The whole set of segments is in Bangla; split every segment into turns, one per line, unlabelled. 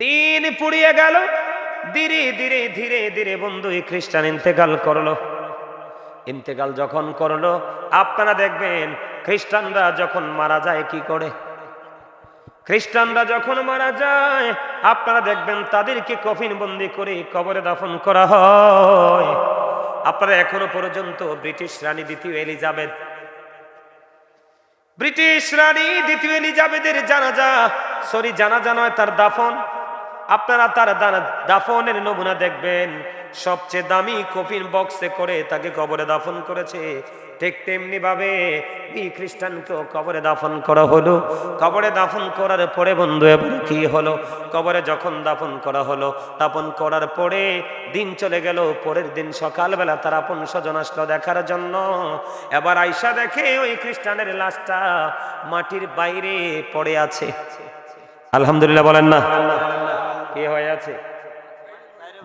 দিন পুড়িয়ে গেল। ধীরে ধীরে ধীরে ধীরে বন্ধু, এই খ্রিস্টান ইন্তেকাল করল। ইন্তেকাল যখন করল, আপনারা দেখবেন খ্রিস্টানরা যখন মারা যায় কি করে? খ্রিস্টানরা যখন মারা যায়, আপনারা দেখবেন তাদেরকে কফিন বন্দি করে কবরে দাফন করা হয়। আপনারা এখনও পর্যন্ত ব্রিটিশ রানী দ্বিতীয় এলিজাবেথ, ব্রিটিশ রানী দ্বিতীয় এলিজাবেথের জানাজা, সরি, জানাজা নয়, তার দাফন আপনারা তার দাফনের নমুনা দেখবেন। সবচেয়ে দামি কফিন বক্সে করে তাকে কবরে দাফন করেছে। ঠিক তেমনি ভাবে খ্রিস্টানকেও কবরে দাফন করা হলো। কবরে দাফন করার পরে বন্ধু, এবার কি হলো? কবরে যখন দাফন করা হলো, দাফন করার পরে দিন চলে গেল। পরের দিন সকালবেলা তার আপন স্বজন আসলো দেখার জন্য। এবার আইসা দেখে ওই খ্রিস্টানের লাশটা মাটির বাইরে পড়ে আছে। আলহামদুলিল্লাহ বলেন না। কি হয়ে আছে।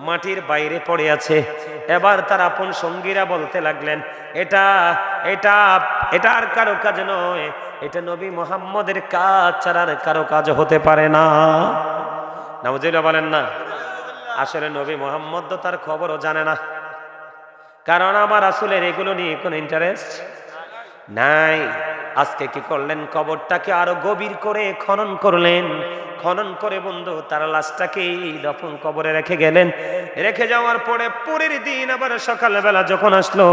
মাটির বাইরে পড়ে আছে। এবার তার আপন সঙ্গীরা বলতে লাগলেন, এটা এটা এটা আর কারও কাজ নয়। এটা নবী মোহাম্মদের কাজ ছাড়া আর কারও কাজ হতে পারে না। বলেন না। আসলে নবী মোহাম্মদ তো তার খবরও জানে না। কারণ আমার আসলের এগুলো নিয়ে কোনো ইন্টারেস্ট নাই। আজকে কি করলেন? কবরটাকে আরও গভীর করে খনন করলেন। খনন করে বন্ধু তারা লাশটাকে দফন কবরে রেখে গেলেন। রেখে যাওয়ার পরে পরের দিন আবার সকালবেলা যখন আসলো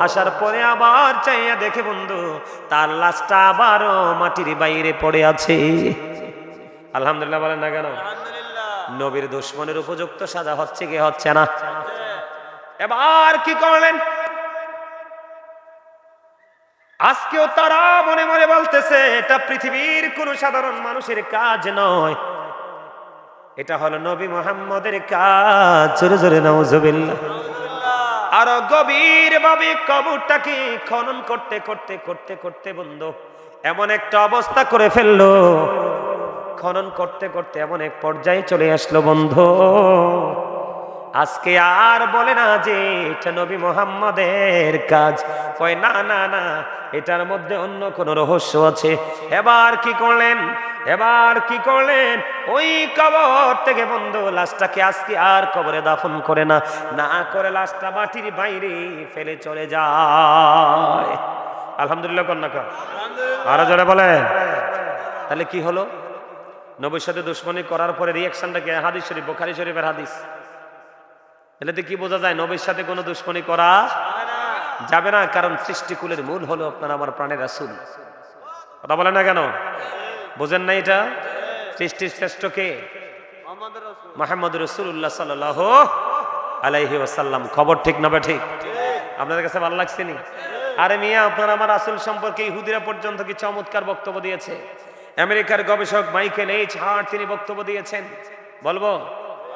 আসার পরে আবার চাইয়া দেখে বন্ধু তার লাশটা আবারও মাটির বাইরে পড়ে আছে। আলহামদুলিল্লাহ বলেন না কেন? নবীর দুশ্মনের উপযুক্ত সাজা হচ্ছে কি হচ্ছে না? এবার কি করলেন? আজকেও তারা মনে মনে বলতেছে, এটা পৃথিবীর কোন সাধারণ মানুষের কাজ নয়। এটা হলো নবী মোহাম্মদের কাজ। জোরে জোরে নওজবিল্লাহ আরও গভীর ভাবে কবরটাকে খনন করতে করতে করতে করতে বন্ধ। এমন একটা অবস্থা করে ফেলল। খনন করতে করতে এমন এক পর্যায়ে চলে আসলো বন্ধ। আজকে আর বলে না যে এটা নবী মোহাম্মদের কাজ। কয় না না না এটার মধ্যে অন্য কোন রহস্য আছে। এবার কি করলেন? এবার কি করলেন? ওই কবর থেকে বন্ধু লাশটাকে আজকে আর কবরে দাফন করে না। না করে লাশটা মাটির বাইরে ফেলে চলে যায়। আলহামদুলিল্লাহ কন্যা আরও জোরে বলেন। তাহলে কি হলো? নবীর সাথে দুশ্মনী করার পরে রিয়াকশনটা কি? হাদিস শরীফ বোখারি শরীফের হাদিস। এটাতে কি বোঝা যায় নবীর সাথে কোনো দুশ্মনী করা যাবে না? কারণ সৃষ্টিকুলের মূল হলো আপনার আমার প্রাণের রাসুল। কথা বলে না কেন? বোঝেন না এটা? সৃষ্টির শ্রেষ্ঠ কে? মাহমদ রসুল্লাহ সাল্লাহ আলাইহি ওয়াসাল্লাম। খবর ঠিক না ঠিক? আপনাদের কাছে ভালো লাগছে নি? আরে মিয়া আপনার আমার আসল সম্পর্কে ইহুদিরা পর্যন্ত কি চমৎকার বক্তব্য দিয়েছে? আমেরিকার গবেষক মাইকেল এইচ হার্ট তিনি বক্তব্য দিয়েছেন। বলব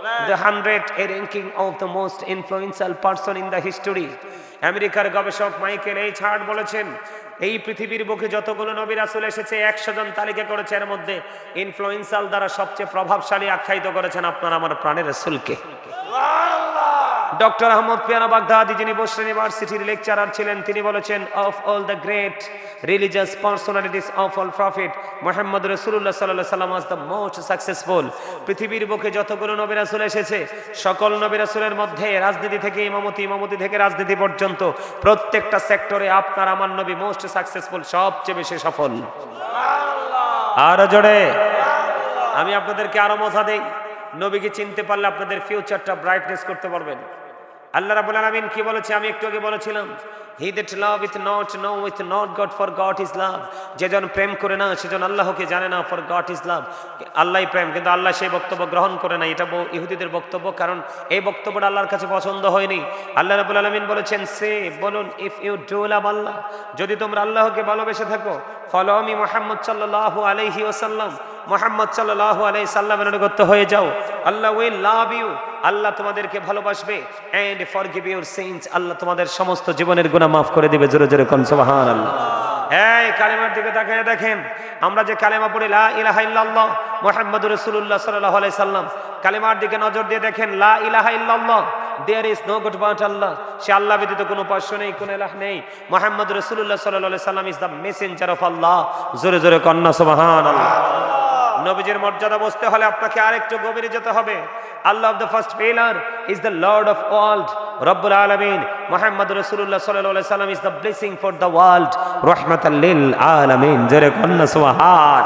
the 100 a ranking of the most influential person in the history. আমেরিকার গবেষক মাইকেল এইচ হার্ট বলেছেন, এই পৃথিবীর বুকে যতগুলো নবী রাসূল এসেছে, একশো জন তালিকা করেছে। এর মধ্যে ইনফ্লুয়েন্সাল দ্বারা সবচেয়ে প্রভাবশালী আখ্যায়িত করেছেন আপনার আমার প্রাণের রাসূলকে। ডক্টর আহমদ পিয়ানো বাগদাদি যিনি বসরা ইউনিভার্সিটির লেকচারার ছিলেন তিনি বলেছেন of all the great religious personalities of all prophet Muhammad রসুল্লাহ সাল্লাহ সাল্লাম ওয়াজ দ্য মোস্ট সাকসেসফুল পৃথিবীর বুকে যতগুলো নবী রাসূল এসেছে সকল নবী রাসূলের মধ্যে রাজনীতি থেকে ইমামতি ইমামতি থেকে রাজনীতি পর্যন্ত প্রত্যেকটা সেক্টরে আপনার আমার নবী মোস্ট সাকসেসফুল সবচেয়ে বেশি সফল। আরও জোরে। আমি আপনাদেরকে আরও মজা দেই। নবীকে চিনতে পারলে আপনাদের ফিউচারটা ব্রাইটনেস করতে পারবেন। আল্লাহ রাব্বুল আলামিন কি বলেছে? আমি একটু আগে বলেছিলাম he that love with not know with not God for God is love যেজন প্রেম করে না সেজন আল্লাহকে জানে না ফর গড ইজ লাভ আল্লাহই প্রেম, কিন্তু আল্লাহ সেই বক্তব্য গ্রহণ করে না। এটা ইহুদিদের বক্তব্য, কারণ এই বক্তব্যটা আল্লাহর কাছে পছন্দ হয়নি। আল্লাহ রাব্বুল আলামিন বলেছেন, সে, বলুন if you do love Allah, যদি তোমরা আল্লাহকে ভালোবেসে থাকো ফলো আমি মোহাম্মদ সাল্লাল্লাহু আলাইহি ওয়াসাল্লাম মোহাম্মদ সাল্লাহ আলাই সাল্লামের অনুগত হয়ে যাও। আল্লাহ উইল লাভ ইউ আল্লাহ তোমাদেরকে ভালোবাসবে। And forgive your sins Allah তোমাদের সমস্ত জীবনের গুনাহ মাফ করে দিবে। জোরে জোরে কোন, সুবহানাল্লাহ। এই কালেমার দিকে তাকিয়ে দেখেন। আমরা যে কালেমা পড়ি, লা ইলাহা ইল্লাল্লাহ, মুহাম্মাদুর রাসূলুল্লাহ সাল্লাল্লাহু আলাইহি সাল্লাম। কালেমার দিকে নজর দিয়ে দেখেন, লা ইলাহা ইল্লাল্লাহ there is no God but Allah সে আল্লাহ ব্যতীত কোনো উপাস্য নেই, কোনো ইলাহ নেই। মুহাম্মদ রাসূলুল্লাহ সাল্লাল্লাহু আলাইহি সাল্লাম is the messenger of Allah জোরে জোরে কন্না সুবহানাল্লাহ। নবীজির মর্যাদা বসতে হলে আপনাকে আরেকটু গভীরে যেতে হবে। Allah of the first pillar is the lord of world রব্বুল আলামিন মুহাম্মদ রাসূলুল্লাহ সাল্লাল্লাহু আলাইহি সাল্লাম is the blessing for the world রাহমাতাল লিল আলামিন, জোরে কন্না সুবহান।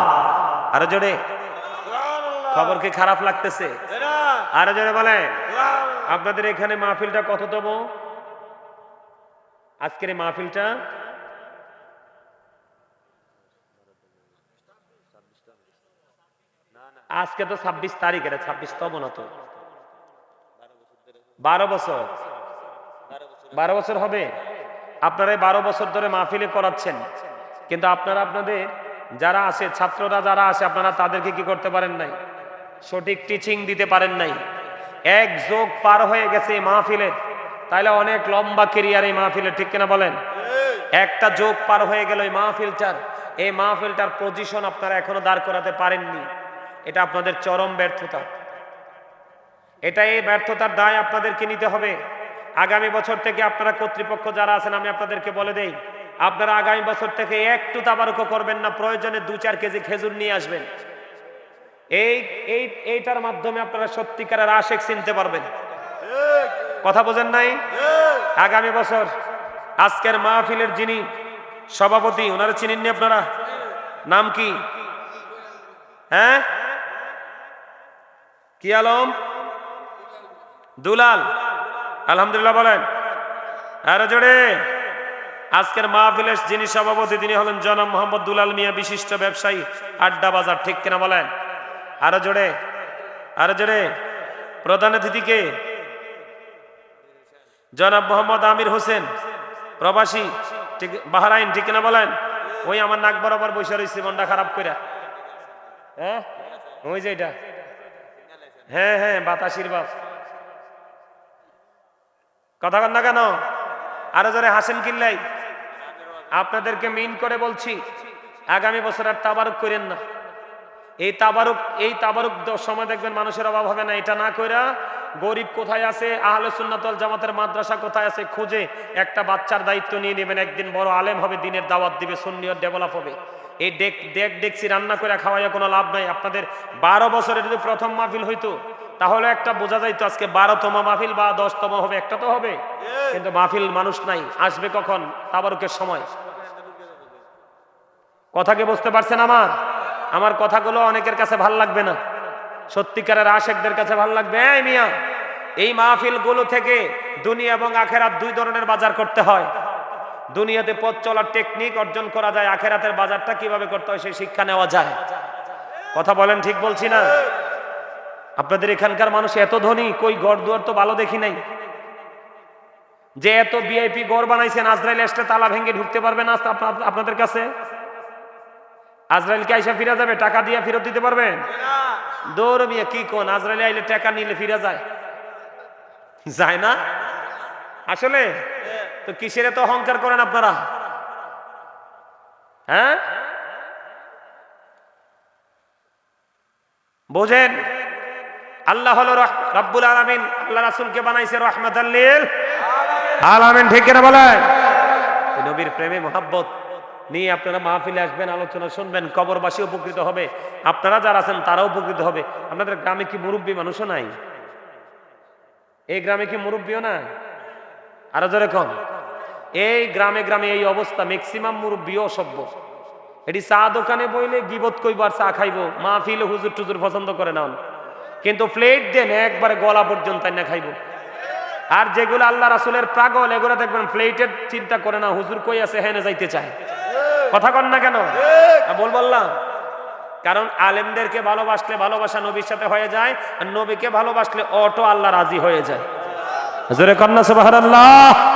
আর জোরে। খবর কি খারাপ লাগতেছে? আর জোরে বলেন। আপনাদের এখানে মাহফিলটা কত কততম? আজকের এই মাহফিলটা আজকে তো ছাব্বিশ তারিখ এটা ছাব্বিশ তম না তো। বারো বছর। বারো বছর হবে। আপনারা বারো বছর ধরে মাহফিলে করাচ্ছেন কিন্তু আপনারা আপনাদের যারা আসে ছাত্ররা যারা আসে আপনারা তাদেরকে কি করতে পারেন নাই? সঠিক টিচিং দিতে পারেন নাই। এক যোগ পার হয়ে গেছে এই মাহফিলের তাইলে অনেক লম্বা কেরিয়ার এই মাহফিলের ঠিক কিনা বলেন? একটা যোগ পার হয়ে গেল এই মাহফিলটার। এই মাহফিলটার পজিশন আপনারা এখনও দাঁড় করাতে পারেননি। এটা আপনাদের চরম ব্যর্থতা। এটা এই ব্যর্থতার দায় আপনাদেরকে নিতে হবে। আগামী বছর থেকে আপনারা কর্তৃপক্ষ যারা আছেন, আমি আপনাদেরকে বলে দেই, আপনারা আগামী বছর থেকে একটু তাবারুকও করবেন না, প্রয়োজনে দু চার কেজি খেজুর নিয়ে আসবেন। এই এই, এইটার মাধ্যমে আপনারা সত্যিকারের আশেক চিনতে পারবেন। কথা বোঝেন নাই? আগামী বছর আজকের মাহফিলের যিনি সভাপতি, ওনারা চিনেননি আপনারা? নাম কি? হ্যাঁ? কি আলম? দুলাল। আলহামদুলিল্লাহ বলেন। আরে জোরে। আজকের মাহফিলের যিনি সভাপতি, তিনি হলেন জনাব মোহাম্মদ দুলাল মিয়া, বিশিষ্ট ব্যবসায়ী, আড্ডা বাজার, ঠিক কিনা বলেন? আরও জোরে। আরও জোরে। প্রধান অতিথিকে জনাব মোহাম্মদ আমির হোসেন, প্রবাসী, ঠিক, বাহারাইন, ঠিক কিনা বলেন? ওই আমার নাক বরাবর বসে রয়েছে মনটা খারাপ করে হ্যাঁ? ওই যে এটা। হ্যাঁ হ্যাঁ বাতাসির বাপ কথা কন না কেন? আরও জোরে হাসেন কিল্লাই। আপনাদেরকে মিন করে বলছি, আগামী বছর আর তাবারুক করেন না। এই তাবারুক এই তাবারুক সময় দেখবেন মানুষের অভাব হবে না। এটা না কইরা গরিব কোথায় আছে, আহলে সুন্নাতল জামাতের মাদ্রাসা কোথায় আছে, খুঁজে একটা বাচ্চার দায়িত্ব নিয়ে নেবেন। একদিন বড় আলেম হবে, দিনের দাওয়াত দিবে সুন্নিয়ত ডেভেলপ হবে। এই ডেক ডেক ডেকসি রান্না করে খাওয়াইয়া কোনো লাভ নাই। আপনাদের বারো বছরের যদি প্রথম মাহফিল হইতো তাহলে একটা বোঝা যাইতো আজকে বারোতম মাহফিল বা দশতম হবে একটা তো হবে। কিন্তু মাহফিল মানুষ নাই আসবে কখন? তাবারুকের সময়। কথা কি বুঝতে পারছেন আমার? আমার কথাগুলো অনেকের কাছে ভালো লাগবে না। সত্যিকারের আশেকদের কাছে ভালো লাগবে। এই মিয়া এই মাহফিলগুলো থেকে দুনিয়া এবং আখেরাত দুই ধরনের বাজার করতে হয়। দুনিয়াতে পথ চলার টেকনিক অর্জন করা যায়, আখেরাতের বাজারটা কীভাবে করতে হয় সেই শিক্ষা নেওয়া যায়। কথা বলেন ঠিক বলছি না? আপনাদের এখানকার মানুষ এত ধনী, কই গড় দুয়ার তো ভালো দেখি নাই। যে এত ভিআইপি গড় বানাইছেন আজরাইল এসে তালা ভেঙে ঢুকতে পারবে না আপনাদের কাছে? আজরাইলকে আইসা ফিরা যাবে, টাকা দিয়ে ফেরত দিতে পারবেন দৌড় মিয়া, কি কোন? আজরাইলে আইলে টাকা নিলে ফিরা যায়। যায় না? আসলে? তো কিসের তো অহংকার করেন আপনারা? হ্যাঁ? বোঝেন? আল্লাহ হলো রব্বুল আলামিন আল্লাহ রাসূলকে বানাইছে রহমাতাল্লিল আলামিন। ঠিক কিনা বলেন? নবীর প্রেমে মোহাব্বত নিয়ে আপনারা মাহফিলে আসবেন আলোচনা শুনবেন কবরবাসী উপকৃত হবে। আপনারা যারা আছেন তারাও উপকৃত হবে। আপনাদের গ্রামে কি মুরব্বী মানুষও নাই? এই গ্রামে কি মুরব্বীও না? আরও জোরে কম এই গ্রামে গ্রামে এই অবস্থা ম্যাক্সিমাম মুরব্বীও অসভ্য। এটি চা দোকানে বইলে গিবত কইবার চা খাইবো। মাহফিলে হুজুর টুজুর পছন্দ করে না কিন্তু প্লেট দেন একবারে গলা পর্যন্ত না খাইবো। আর যেগুলো আল্লাহ রাসুলের পাগল এগুলো দেখবেন প্লেটের চিন্তা করে না। হুজুর কই আছে হেনে যাইতে চায়। কথা কন না কেন? বল বললাম কারণ আলেমদেরকে ভালোবাসলে ভালোবাসা নবীর সাথে হয়ে যায় আর নবীকে ভালোবাসলে অটো আল্লাহ রাজি হয়ে যায়। জোরে কন্যা সুবহানাল্লাহ।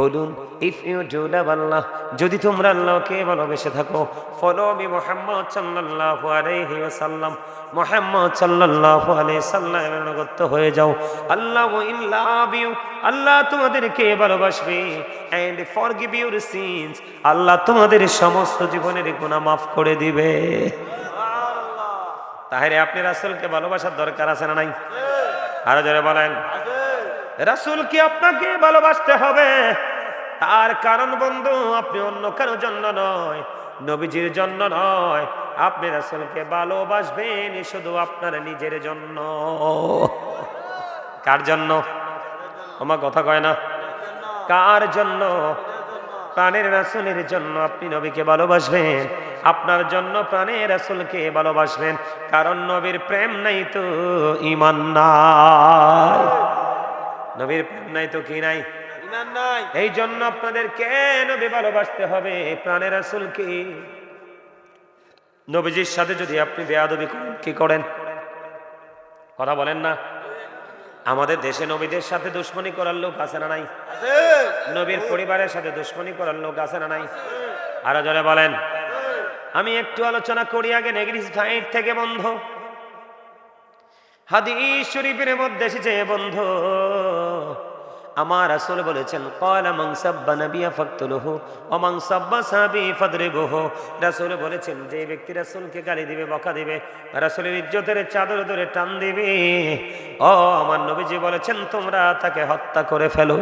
বলুন if you do love Allah যদি তোমরা আল্লাহকে ভালোবেসে থাকো ফলো মি মোহাম্মদ সাল্লাল্লাহু আলাইহি ওয়াসাল্লাম। মোহাম্মদ সাল্লাল্লাহু আলাইহি সাল্লামের অনুগত হয়ে যাও। আল্লাহ উইল ইউ আল্লাহ তোমাদেরকে ভালোবাসবে। And forgive your sins Allah তোমাদের সমস্ত জীবনের গুনাহ মাফ করে দিবে। তাহলে আপনি রাসূলকে ভালোবাসার দরকার আছে না নাই? আরও জোরে বলেন। রাসূলকে আপনাকে ভালোবাসতে হবে? তার কারণ বন্ধু, আপনি অন্য কারোর জন্য নয়, নবীজির জন্য নয়। আপনি রাসুলকে ভালোবাসবেন শুধু আপনার নিজের জন্য। কার জন্য? আমার কথা কয় না। কার জন্য? প্রাণের রাসুলের জন্য আপনি নবীকে ভালোবাসবেন। আপনার জন্য প্রাণের রাসুলকে ভালোবাসবেন। কারণ নবীর প্রেম নাই তো ইমান নাই। নবীর প্রেম নাই তো কি নাই? এই জন্য আপনাদের কেন ভালোবাসতে হবে প্রাণের রাসূলকে নবীজির সাথে যদি আপনি বেয়াদবি করেন কি করেন? কথা বলেন না। আমাদের দেশে নবীদের সাথে দুশ্মনী করার লোক আছে না নাই? নবীর পরিবারের সাথে দুশ্মনী করার লোক আছে না নাই? আরও জনে বলেন। আমি একটু আলোচনা করি আগে নেগরিস ফাইট থেকে বন্ধ। হাদিস শরীফের মধ্যে এসেছে বন্ধ। আমার আসল বলেছেন, কল আমং সাব্বা নাবিয়া ফাকতুলহু হো মান সাব্বা সাহাবী ফাদরিবহু। রাসুল বলেছেন, যে ব্যক্তি রাসুলকে গালি দিবে, বকা দিবে, রাসুলের ইজ্জতের চাদর ধরে টান দিবে, ও আমার নবীজি বলেছেন, তোমরা তাকে হত্যা করে ফেলো।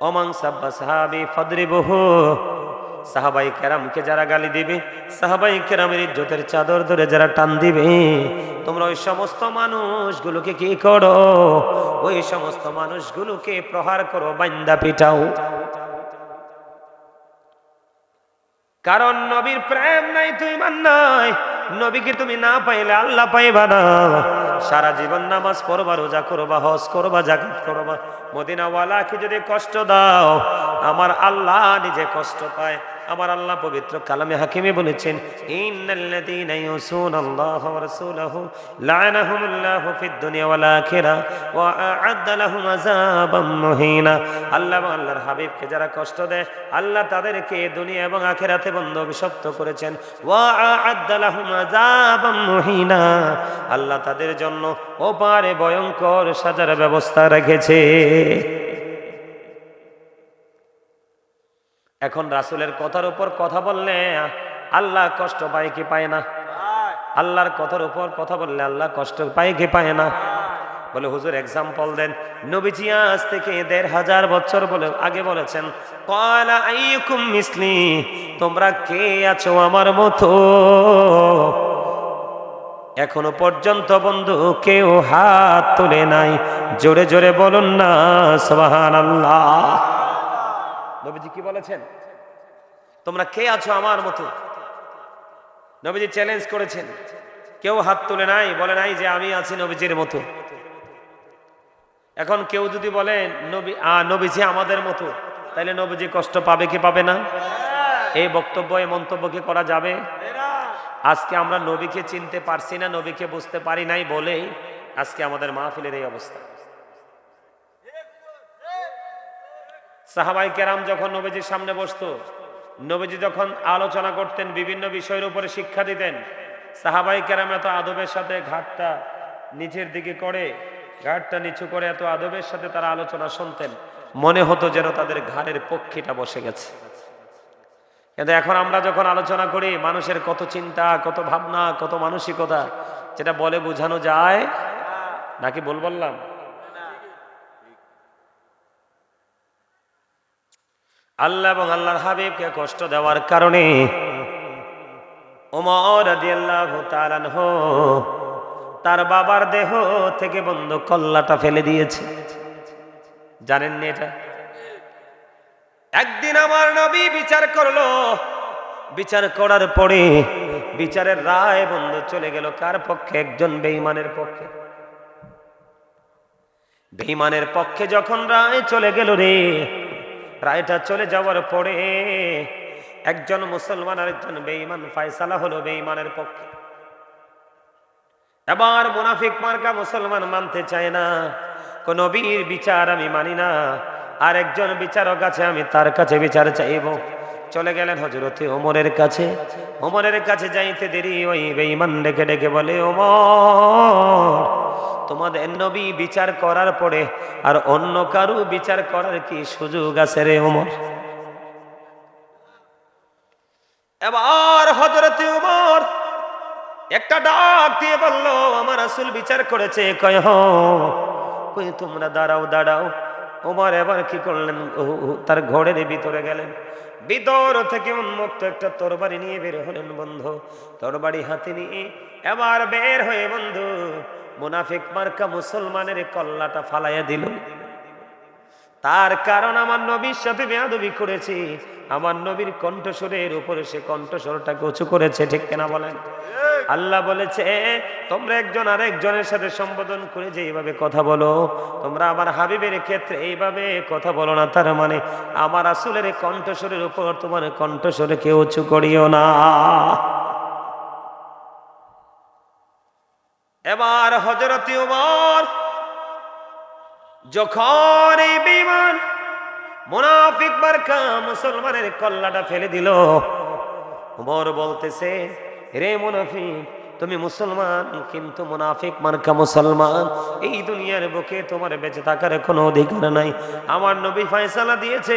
অমাং সাব্বা সাহাবি ফদরিবহু। সাহাবাই কেরামকে যারা গালি দিবে, সাহাবাই কেরামের ইজ্জতের চাদর ধরে যারা টান দিবে, তোমরা ওই সমস্ত মানুষগুলোকে কি করো? ওই সমস্ত মানুষগুলোকে প্রহার করো বান্দা পিটাও। কারণ নবীর প্রেম নাই, তুই মান নাই। নবীকে তুমি না পাইলে আল্লাহ পাইবা না। সারা জীবন নামাজ পড়বা, রোজা করবা, হজ করবা জাগাত করবা। মদিনাওয়ালাকে যদি কষ্ট দাও, আমার আল্লাহ নিজে কষ্ট পায়। আমার আল্লাহ পবিত্র কালামে হাকিমে বলেছেন, ইন্নাল্লাযীনা ইউসুনাল্লাহ ওয়া রাসূলাহু লা'নাহুমুল্লাহু ফিদ দুনিয়া ওয়াল আখিরা ওয়া আ'আদ্দা লাহুম আযাবাম মুহিনা। আল্লাহ আল্লাহর হাবিবকে যারা কষ্ট দেয়, আল্লাহ তাদেরকে দুনিয়া এবং আখিরাতে বন্ধ অভিশপ্ত করেছেন। ওয়া আ'আদ্দা লাহুম আযাবাম মুহিনা। আল্লাহ তাদের জন্য ওপারে ভয়ঙ্কর সাজার ব্যবস্থা রেখেছে। এখন রাসূলের কথার উপর কথা বললে আল্লাহ কষ্ট পায় কি পায় না? আল্লাহর কথার উপর কথা বললে আল্লাহ কষ্ট পায় কি পায় না? বলে, হুজুর এক্সাম্পল দেন। নবীজি আজ থেকে দেড় হাজার বছর বলে, আগে বলেছেন কয়লা আইকুম মিসলি, তোমরা কে আছো আমার মতো? এখনও পর্যন্ত বন্ধু কেউ হাত তোলে নাই। জোরে জোরে বলুন না সুবহান আল্লাহ নবীজি কি বলেছেন? তোমরা কে আছো আমার মতো? নবীজি চ্যালেঞ্জ করেছেন। কেউ হাত তুলে নাই, বলে নাই যে আমি আছি নবীজির মতো। এখন কেউ যদি বলে, নবী নবীজি আমাদের মতো তাহলে নবীজি কষ্ট পাবে কি পাবে না? এই বক্তব্য, এই মন্তব্য কি করা যাবে? আজকে আমরা নবীকে চিনতে পারছি না, নবীকে বুঝতে পারি নাই বলেই আজকে আমাদের মাহফিলের এই অবস্থা। সাহাবাই কেরাম যখন নবীজির সামনে বসতো, নবীজি যখন আলোচনা করতেন, বিভিন্ন বিষয়ের উপরে শিক্ষা দিতেন, সাহাবাই কেরাম এত আদবের সাথে ঘাটটা নিচের দিকে করে, ঘাটটা নিচু করে এত আদবের সাথে তারা আলোচনা শুনতেন, মনে হতো যেন তাদের ঘাড়ের পক্ষীটা বসে গেছে। কিন্তু এখন আমরা যখন আলোচনা করি, মানুষের কত চিন্তা, কত ভাবনা, কত মানসিকতা, যেটা বলে বোঝানো যায়, নাকি বল বললাম? আল্লাহ এবং আল্লাহর হাবিবকে কষ্ট দেওয়ার কারণে ওমর তার বাবার দেহ থেকে বন্ধ কল্লাটা ফেলে দিয়েছে। জানেননি এটা? একদিন আমার নবী বিচার করল। বিচার করার পরে বিচারের রায় বন্ধ চলে গেল। কার পক্ষে? একজন বেঈমানের পক্ষে। বেঈমানের পক্ষে যখন রায় চলে গেল রে রায়টা চলে যাওয়ার পরে একজন মুসলমান আর একজন বেঈমান ফায়সালা হলো বেঈমানের পক্ষে। এবার মুনাফিক মার্কা মুসলমান মানতে চায় না। কোন নবীর বিচার আমি মানি না। আর একজন বিচারক আছে, আমি তার কাছে বিচার চাইব। চলে গেলেন হজরতে ওমরের কাছে। ওমরের কাছে যাইতে দেরি, ওই বেঈমান ডেকে ডেকে বলে, ওমর তোমাদের নবী বিচার করার পরে আর অন্য কারু বিচার করার কি সুযোগ আছে রে ওমর এবার হজরত ওমর একটা ডাক দিয়ে বলল, আমার আসল বিচার করেছে। কয় কই, তোমরা দাঁড়াও দাঁড়াও। ওমর এবার কি করলেন? তার ঘরের ভিতরে গেলেন। ভিতর থেকে উন্মুক্ত একটা তরবারি নিয়ে বের হলেন বন্ধু। তরবারি হাতে নিয়ে এবার বের হয়ে বন্ধু মুনাফিক মার্কা মুসলমানের কল্লাটা ফালাইয়া দিল। তার কারণ আমার নবীর সাথে বেয়াদবি করেছি। আমার নবীর কণ্ঠস্বরের উপরে সে কণ্ঠস্বরটাকে উঁচু করেছে, ঠিক কেনা বলেন? আল্লাহ বলেছে, তোমরা একজন আর একজনের সাথে সম্বোধন করে যে এইভাবে কথা বলো, তোমরা আমার হাবিবের ক্ষেত্রে এইভাবে কথা বলো না। তার মানে আমার আসলের কণ্ঠস্বরের উপর তোমার কণ্ঠস্বরে কেউ উঁচু করিও না। এবার হজরতি উমর যখন এই বিমান মোনাফিক বারকা মুসলমানের কল্লাটা ফেলে দিল, উমর বলতেছে রে মুনাফিক তুমি মুসলমান কিন্তু মুনাফিক মার্কা মুসলমান। এই দুনিয়ার বুকে তোমার বেঁচে থাকার কোনো অধিকার নাই। আমার নবী ফয়সালা দিয়েছে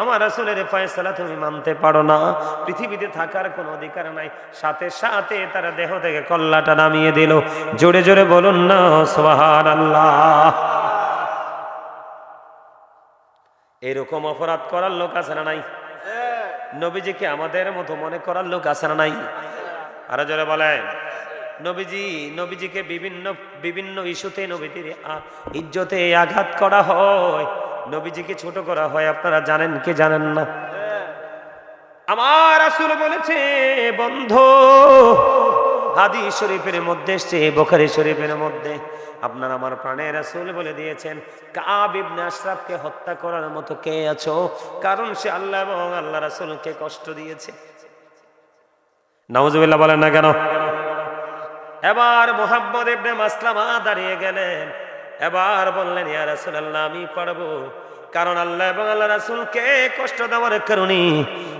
আমার আসলের ফয়সালা তুমি মানতে পারো না। পৃথিবীতে থাকার কোনো অধিকার নাই। সাথে সাথে তারা দেহ থেকে কল্লাটা নামিয়ে দিল। জোরে জোরে বলুন না সোহান আল্লাহ এরকম অপরাধ করার লোক আছে না নাই? নবীজিকে আমাদের মতো মনে করার লোক আছে না নাই? আরও জোরে বলেন। নবীজি, নবীজিকে বিভিন্ন বিভিন্ন ইস্যুতে নবীজির ইজ্জতে আঘাত করা হয়। নবীজিকে ছোট করা হয়, আপনারা জানেন কি জানেন না? আমার আসল বলেছে, বন্ধ হাদি শরীফের মধ্যে এসছে, বোখারি শরীফের মধ্যে। আপনার আমার প্রাণের রাসূল বলে দিয়েছেন, কাব ইবনে আশরাফকে হত্যা করার মতো কে আছো? কারণ সে আল্লাহ এবং আল্লাহ রাসূলকে কষ্ট দিয়েছে। নাউজুবিল্লাহ বলেন না কেন? এবার মোহাম্মদ ইবনে মাসলামা দাঁড়িয়ে গেলেন। এবার বললেন, ইয়া রাসূলুল্লাহ, আমি পারব। কারণ আল্লাহ এবং আল্লাহ রাসূলকে কষ্ট দেওয়ার কারণে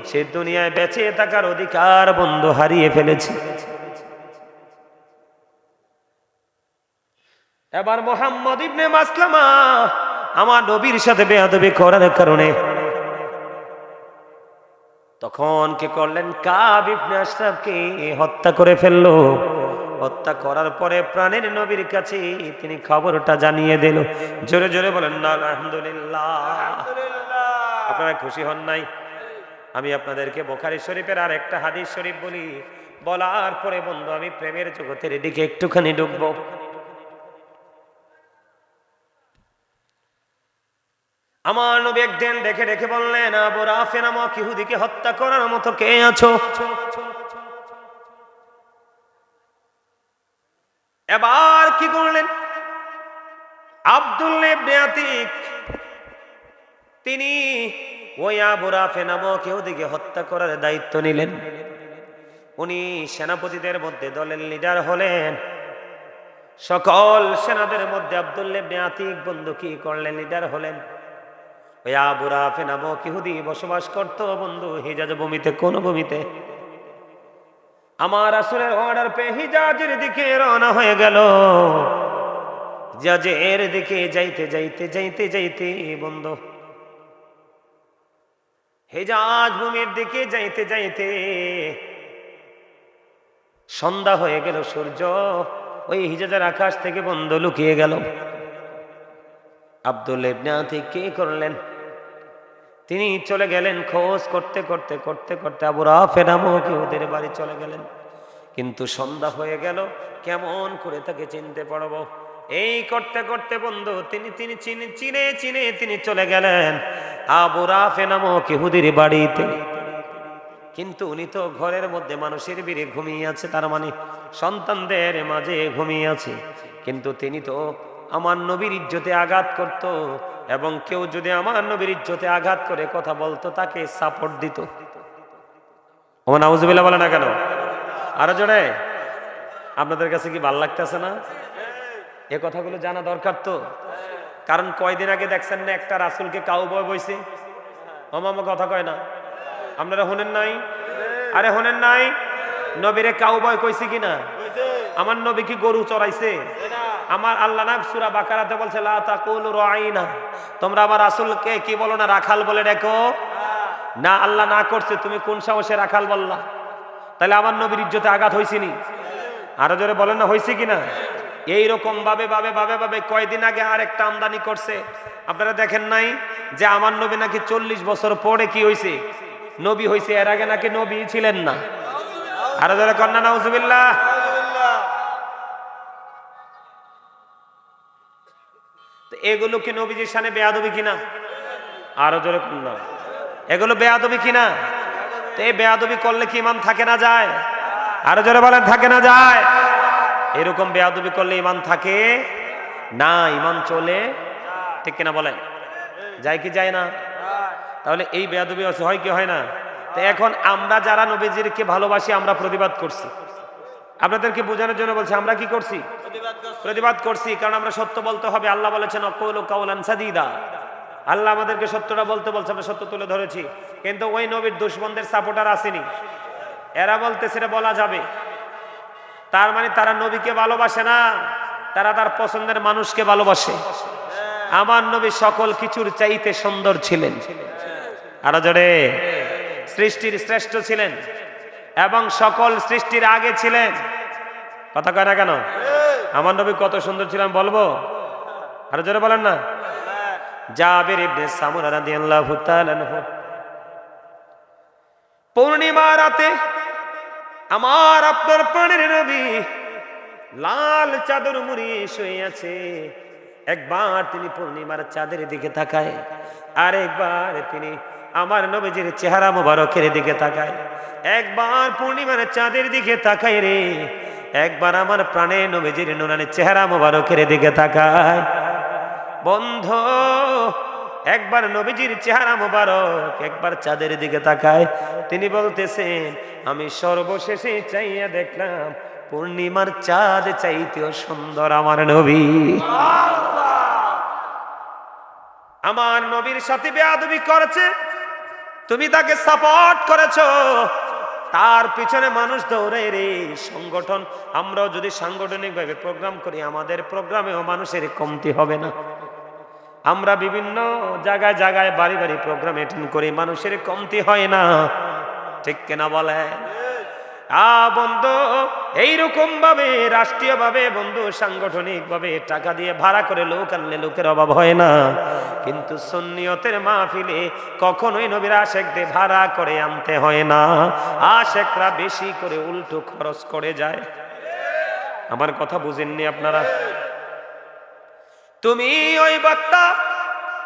সে দুনিয়ায় বেঁচে থাকার অধিকার বন্ধু হারিয়ে ফেলেছে। এবার মোহাম্মদ ইবনে মাসলামা আমার নবীর সাথে বেয়াদবি করার কারণে তখন কি করলেন? কাব ইবনে আশরাফকে হত্যা করে ফেলল। হত্যা করার পরে প্রাণের নবীর কাছে তিনি খবরটা জানিয়ে দিল। জোরে জোরে বলেন না আলহামদুলিল্লাহ। আপনারা খুশি হন নাই? আমি আপনাদেরকে বোখারি শরীফের আর একটা হাদিস শরীফ বলি। বলার পরে বন্ধু আমি প্রেমের জগতের দিকে একটুখানি ডুববো আমার নবী একদিন দেখে দেখে বললেন আবু রাফে নামক ইহুদিকে হত্যা করার মতো কে আছো? এবার কি করলেন? আব্দুল ইবনে আতিক, তিনি ওই আবু রাফে নামক ইহুদিকে হত্যা করার দায়িত্ব নিলেন। উনি সেনাপতিদের মধ্যে দলের লিডার হলেন। সকল সেনাদের মধ্যে আব্দুল্লেব আতিক বন্ধু কি করলেন লিডার হলেন? ওই আবু রাফে নামক ইহুদি বসবাস করত বন্ধু হিজাজ ভূমিতে, কোন ভূমিতে? আমার আসলের অর্ডার পেয়ে হিজাজের দিকে রওনা হয়ে গেল। জাজের দিকে যাইতে যাইতে যাইতে যাইতে বন্ধু। হেজাজ ভূমির দিকে যাইতে যাইতে সন্ধ্যা হয়ে গেল সূর্য। ওই হিজাজের আকাশ থেকে বন্ধ লুকিয়ে গেল। আব্দুল ইবনে কি করলেন? তিনি চলে গেলেন খোঁজ করতে করতে করতে করতে আবু রাফে নামক ওদের বাড়ি চলে গেলেন। কিন্তু সন্ধ্যা হয়ে গেল, কেমন করে তাকে চিনতে পারব? এই করতে করতে বন্ধু, তিনি তিনি চিনে চিনে চিনে তিনি চলে গেলেন আবু রাফে নামক ইহুদির বাড়িতে। কিন্তু উনি তো ঘরের মধ্যে মানুষের বীরে ঘুমিয়ে আছে, তার মানে সন্তানদের মাঝে ঘুমিয়ে আছে। কিন্তু তিনি তো আমার নবীর ইজ্জতে আঘাত করত এবং কেউ যদি আমার নবীর ইজ্জতে আঘাত করে কথা বলতো, তাকে সাপোর্ট দিত। ও নাউজুবিল্লাহ বলে না কেন? আরও জোরে। আপনাদের কাছে কি ভালো লাগতেছে না? এ কথাগুলো জানা দরকার তো। কারণ কয়দিন আগে দেখছেন না একটা রাসুলকে কাউ বয় বইছে মামা কথা কয় না। আপনারা হনেন নাই? আরে হনেন নাই? নবীরে কাউ বয় কইছে কিনা? আমার নবী কি গরু চড়াইছে? আমার আল্লাহ না সুরা বাকারাতে বলছে, লা তোমরা আমার রাসূলকে কি বলো না, রাখাল বলে দেখো না, আল্লাহ না করছে, তুমি কোন সাহসে রাখাল বললা? তাহলে আমার নবীর ইজ্জতে আঘাত হয়েছিনি আরও জোরে বলেন না হয়েছে কিনা এইরকম ভাবে ভাবে ভাবে ভাবে কয়দিন আগে আর একটা আমদানি করছে। আপনারা দেখেন নাই যে আমার নবী নাকি চল্লিশ বছর পরে কি হয়েছে নবী হয়েছে এর আগে নাকি নবী ছিলেন না। আরও জোরে কন্যা নাউজুবিল্লাহ। এগুলো কি নবীজির সামনে বেয়াদবি কিনা? আরও জোরে কন্যা এগুলো বেয়াদবি কিনা? তো এই বেয়াদবি করলে কি ইমান থাকে না যায়? আরও জোরে বলেন, থাকে না যায়? এরকম বেয়াদবি করলে ইমান থাকে? না ইমান চলে ঠিক কিনা বলেন? যায় কি যায় না? তাহলে এই বেয়াদবি হয় কি হয় না? তো এখন আমরা যারা নবীজিরকে ভালোবাসি, আমরা প্রতিবাদ করছি। আপনাদেরকে বোঝানোর জন্য বলছি আমরা কি করছি? প্রতিবাদ করছি। কারণ আমরা সত্য বলতে হবে। আল্লাহ বলেছেন অকৌল কাউলান সাদিদা। আল্লাহ আমাদেরকে সত্যটা বলতে বলছে আমরা সত্য তুলে ধরেছি। কিন্তু ওই নবীর দুশ্মনদের সাপোর্টার আসেনি। এরা বলতে সেটা বলা যাবে। তার মানে তারা নবীকে ভালোবাসে না তারা তার পছন্দের মানুষকে ভালোবাসে। আমার নবী সকল কিছুর চাইতে সুন্দর ছিলেন। আরও জোরে। সৃষ্টির শ্রেষ্ঠ ছিলেন। এবং সকল সৃষ্টির আগে ছিলেন। কথা কয় না কেন? আমার নবী কত সুন্দর ছিলাম বলব? আরও জোরে বলেন না। জাবের ইবনে সামুরা রাদিয়াল্লাহু তাআলা পূর্ণিমা রাতে আমার আপনার প্রাণের নবী লাল চাদর মুড়িয়ে শুয়ে আছে। একবার তিনি পূর্ণিমার চাঁদের দিকে তাকায় আর একবার তিনি আমার নবীজির চেহারা মোবারকের দিকে তাকায়। একবার পূর্ণিমার চাঁদের দিকে তাকায় রে। একবার আমার প্রাণে নবীজির নুরানের চেহারা মোবারকের দিকে তাকায়। বন্ধ একবার নবীজির চেহারা মোবারক একবার চাঁদের দিকে তাকায়। তিনি বলতেছেন আমি সর্বশেষে চাইয়া দেখলাম পূর্ণিমার চাঁদ চাইতেও সুন্দর আমার নবী। আমার নবীর সাথে বেয়াদবি করেছে। তুমি তাকে সাপোর্ট করেছ। তার পিছনে মানুষ দৌড়ে, রে, সংগঠন। আমরাও যদি সাংগঠনিকভাবে প্রোগ্রাম করি, আমাদের প্রোগ্রামেও মানুষের কমতি হবে না। আমরা বিভিন্ন জায়গায় জায়গায় বাড়ি বাড়ি প্রোগ্রাম অ্যাটেন্ড করি, মানুষের কমতি হয় না। ঠিক কেনা বলে আ বন্ধু এইরকম ভাবে রাষ্ট্রীয় ভাবে বন্ধু সাংগঠনিক ভাবে টাকা দিয়ে ভাড়া করে লোক আনলে লোকের অভাব হয় না। কিন্তু সুন্নিয়তের মাহফিলে কখনোই নবীর আশেকদের ভাড়া করে আনতে হয় না। আশেকরা বেশি করে উল্টো খরচ করে যায়। আমার কথা বুঝেননি আপনারা? তুমি ওই বক্তা,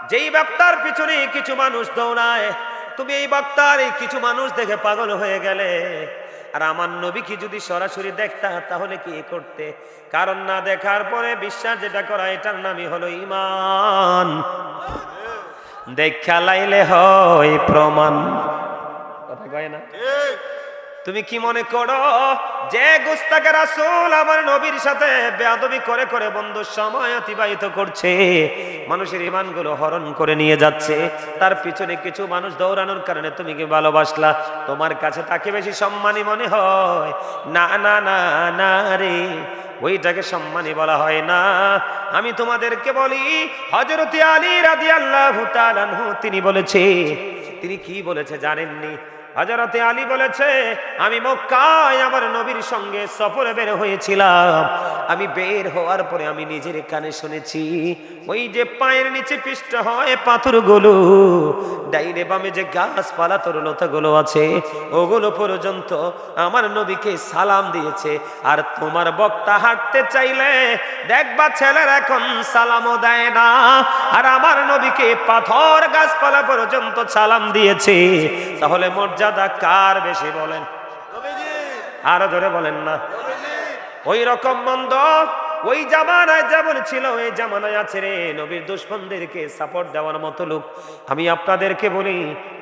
যেই বক্তার পিছনে কিছু মানুষ দৌড়ায়, তুমি এই বক্তার এই কিছু মানুষ দেখে পাগল হয়ে গেলে। আর আমার নবী কি যদি সরাসরি দেখতা তাহলে কি করতে? কারণ না দেখার পরে বিশ্বাস যেটা করা, এটার নামই হলো ইমান দেখা লাইলে হয় প্রমাণ। কথা কয় না? তুমি কি মনে করো যে গুস্তাকে রাসূল আমার নবীর সাথে বেয়াদবি করে করে বন্ধু সময় অতিবাহিত করছে? মানুষের ইমানগুলো হরণ করে নিয়ে যাচ্ছে। তার পিছনে কিছু মানুষ দৌড়ানোর কারণে তুমি কি ভালোবাসলা? তোমার কাছে তাকে বেশি সম্মানী মনে হয়? না না না না রে, ওইটাকে সম্মানী বলা হয় না। আমি তোমাদেরকে বলি হজরত আলী রাদিয়াল্লাহু তাআলা আনহু, তিনি বলেছে, তিনি কি বলেছে জানেননি? হজরতে আলী বলেছে, আমি মক্কায় আমার নবীর সঙ্গে সফরে বের হয়েছিলাম। আমি বের হওয়ার পরে আমি নিজের কানে শুনেছি, ওই যে পায়ের নিচে পিষ্ট হয় পাথর পাথরগুলো, ডাইনে বামে যে গাছপালা তরুলতাগুলো আছে, ওগুলো পর্যন্ত আমার নবীকে সালাম দিয়েছে। আর তোমার বক্তা হাঁটতে চাইলে দেখবা ছেলের এখন সালামও দেয় না। আর আমার নবীকে পাথর গাছপালা পর্যন্ত সালাম দিয়েছে। তাহলে মর্যাদা কার বেশি বলেন? আরও ধরে বলেন না। ওই রকম মন্দ ওই জামানায় যেমন ছিল ওই জামানায় আছে রে নবীর দুশ্মনদেরকে সাপোর্ট দেওয়ার মতো লোক। আমি আপনাদেরকে বলি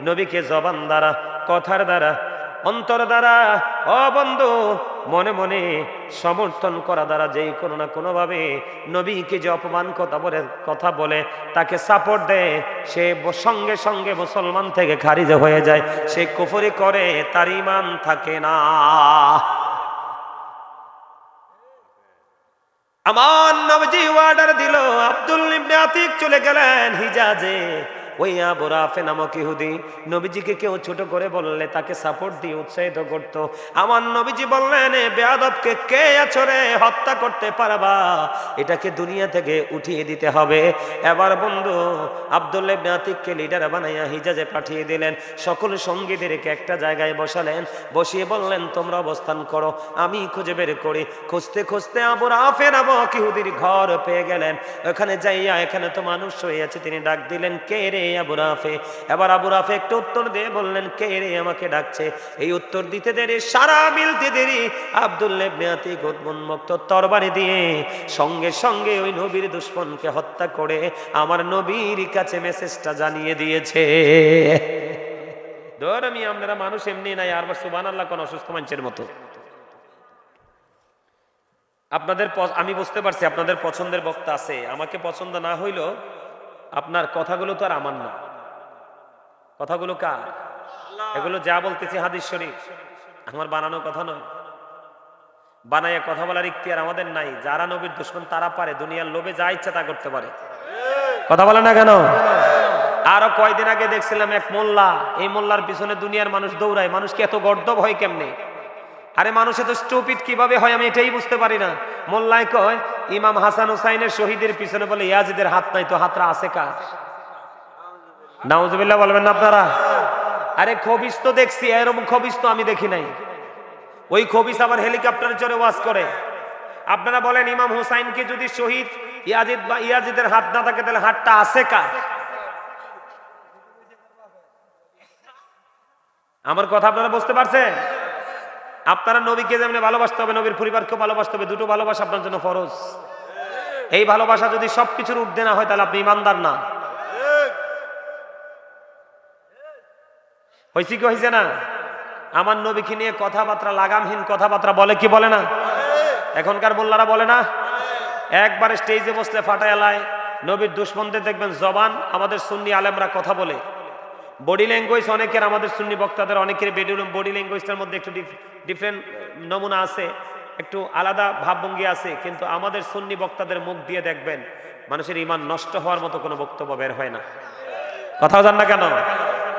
নবীকে জবান দ্বারা কথার দ্বারা অন্তর দ্বারা অবন্ধ বন্ধু মনে মনে সমর্থন করা দ্বারা যেই কোনো না কোনোভাবে নবীকে যে অপমান কথা বলে কথা বলে, তাকে সাপোর্ট দেয়, সে সঙ্গে সঙ্গে মুসলমান থেকে খারিজ হয়ে যায়। সে কুফরি করে, তার ইমান থাকে না। আমার নবজি অর্ডার দিল, আব্দুল ইবনে আতিক চলে গেলেন হিজাজে। ওই আবু রাফে নামক ইহুদি, নবীজিকে কেউ ছোট করে বললে তাকে সাপোর্ট দিয়ে উৎসাহিত করত। আমার নবীজি বললেন বেয়াদবকে কে আছরে হত্যা করতে পারবা? এটাকে দুনিয়া থেকে উঠিয়ে দিতে হবে। এবার বন্ধু আব্দুল ইবনে আতিককে লিডার বানাইয়া হিজাজে পাঠিয়ে দিলেন। সকল সঙ্গীদেরকে একটা জায়গায় বসালেন, বসিয়ে বললেন, তোমরা অবস্থান করো, আমি খুঁজে বের করি। খুঁজতে খুঁজতে আবু রাফে নামক ইহুদির ঘর পেয়ে গেলেন। ওখানে যাইয়া এখানে তো মানুষ হয়ে আছে, তিনি ডাক দিলেন, কে রে? আবু রাফে। এবার আবু রাফে একটা উত্তর দিয়ে বললেন, কে রে আমাকে ডাকছে? এই উত্তর দিতে দেরি, সারা মিলতে দেরি। আতিক উন্মুক্ত তরবারি দিয়ে সঙ্গে সঙ্গে ওই নবীর দুশ্মনকে হত্যা করে আমার নবীর কাছে মেসেজটা জানিয়ে দিয়েছে। ধর আমি আপনারা মানুষ এমনি নাই, আর সুবান আল্লাহ কোন অসুস্থ মানুষের মতো। আপনাদের আমি বুঝতে পারছি, আপনাদের পছন্দের বক্তা আছে। আমাকে পছন্দ না হইল আপনার কথাগুলো তো আর আমার না। কথাগুলো কার? এগুলো যা বলতেছি হাদিস শরীফ। আমার বানানো কথা নয়। বানাইয়া কথা বলার ইখতিয়ার আমাদের নাই। যারা নবীর দুশ্মন তারা পারে। দুনিয়ার লোভে যা ইচ্ছা তা করতে পারে। কথা বলে না কেন? আরও কয়দিন আগে দেখছিলাম এক মোল্লা। এই মোল্লার পিছনে দুনিয়ার মানুষ দৌড়ায়। মানুষকে এত গর্দব হয় কেমনে? আরে মানুষ এত স্টুপিড কীভাবে হয় আমি এটাই বুঝতে পারি না। মোল্লায় কয় ইমাম হাসান হুসাইনের শহীদের পিছনে বলে, ইয়াজিদের হাত নাই তো, হাতরা আছে কার? নাউজুবিল্লাহ বলবেন না আপনারা? আরে খবিস তো দেখছি, এরকম খবিস তো আমি দেখি নাই। ওই খবিস আবার হেলিকপ্টারে চড়ে ওয়াজ করে। আপনারা বলেন, ইমাম হুসাইনকে যদি শহীদ ইয়াজিদ বা ইয়াজিদের হাত না থাকে, তাহলে হাতটা আছে কার? আমার কথা আপনারা বুঝতে পারছেন? আপনারা নবীকে যেমন ভালোবাসতে হবে, নবীর পরিবারকেও ভালোবাসতে হবে, দুটো ভালোবাসা আপনার জন্য ফরজ। এই ভালোবাসা যদি সবকিছুর ঊর্ধ্বে না হয়, তাহলে আপনি ইমানদার না। হয়েছে কি হয়েছে না? আমার নবীকে নিয়ে কথাবার্তা, লাগামহীন কথাবার্তা বলে কি বলে না? এখনকার মোল্লারা বলে না? একবার স্টেজে বসলে ফাটায়ালায় নবীর দুশ্মনদের দেখবেন জবান আমাদের সুন্নি আলেমরা কথা বলে। বডি ল্যাঙ্গুয়েজ অনেকের, আমাদের সুন্নি বক্তাদের অনেকের বডি ল্যাঙ্গুয়েজটার মধ্যে একটু ডিফারেন্ট নমুনা আছে, একটু আলাদা ভাবভঙ্গি আছে, কিন্তু আমাদের সুন্নি বক্তাদের মুখ দিয়ে দেখবেন, মানুষের ইমান নষ্ট হওয়ার মতো কোনো বক্তব্য বের হয় না। কথাও জান না কেন?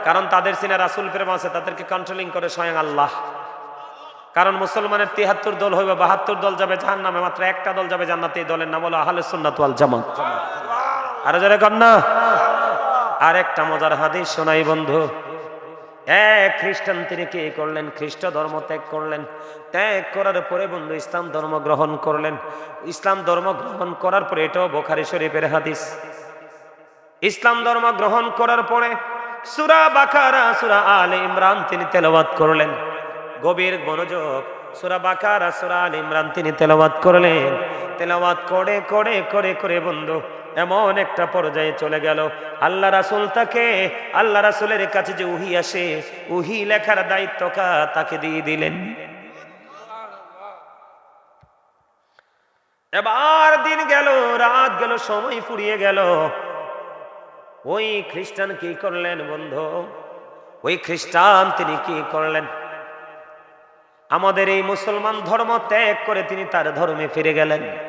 কারণ তাদের সিনে রাসুল প্রেম আছে, তাদেরকে কন্ট্রোলিং করে স্বয়ং আল্লাহ। কারণ মুসলমানের তিহাত্তর দল হইবে, বাহাত্তর দল যাবে জাহান নামে মাত্র একটা দল যাবে জান্নাতে, এই দলের নাম হলো আহলে সুন্নাত ওয়াল জামাত। আরও যারা কন্যা আর একটা মজার হাদিস শোনাই, বন্ধু। এক খ্রিস্টান, তিনি কি করলেন? খ্রিস্ট ধর্ম ত্যাগ করলেন। ত্যাগ করার পরে, বন্ধু, ইসলাম ধর্ম গ্রহণ করলেন। ইসলাম ধর্ম গ্রহণ করার পরে, এটাও বোখারি শরীফের হাদিস। ইসলাম ধর্ম গ্রহণ করার পরে, সুরা বাকারা, সুরা আল ইমরান তিনি তেলাওয়াত করলেন। গভীর মনোযোগ, সুরা বাকারা, সুরা আল ইমরান তিনি তেলাওয়াত করলেন। তেলাওয়াত করে করে করে করে বন্ধু, এমন একটা পর্যায়ে চলে গেল। আল্লাহ রাসুল তাকে, আল্লাহ রাসুলের কাছে যে উহি আসে, উহি লেখার দায়িত্ব কা- তাকে দিয়ে দিলেন। এবার দিন গেল, রাত গেল, সময় ফুরিয়ে গেল। ওই খ্রিস্টান কি করলেন বন্ধু? ওই খ্রিস্টান তিনি কি করলেন? আমাদের এই মুসলমান ধর্ম ত্যাগ করে তিনি তার ধর্মে ফিরে গেলেন।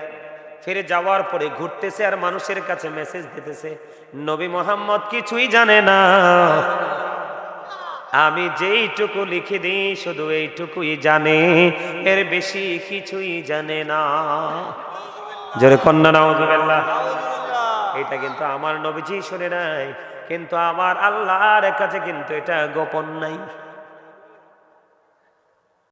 ফিরে যাওয়ার পরে ঘুরতেছে আর মানুষের কাছে মেসেজ দিতেছে, নবী মোহাম্মদ কিছুই জানে না। আমি যেইটুকু লিখে দিই, শুধু এইটুকুই জানে। এর বেশি কিছুই জানে না। জোরে কন্যা, নাউজুবিল্লাহ। এটা কিন্তু আমার নবীজি শুনে নাই, কিন্তু আমার আল্লাহর কাছে কিন্তু এটা গোপন নাই।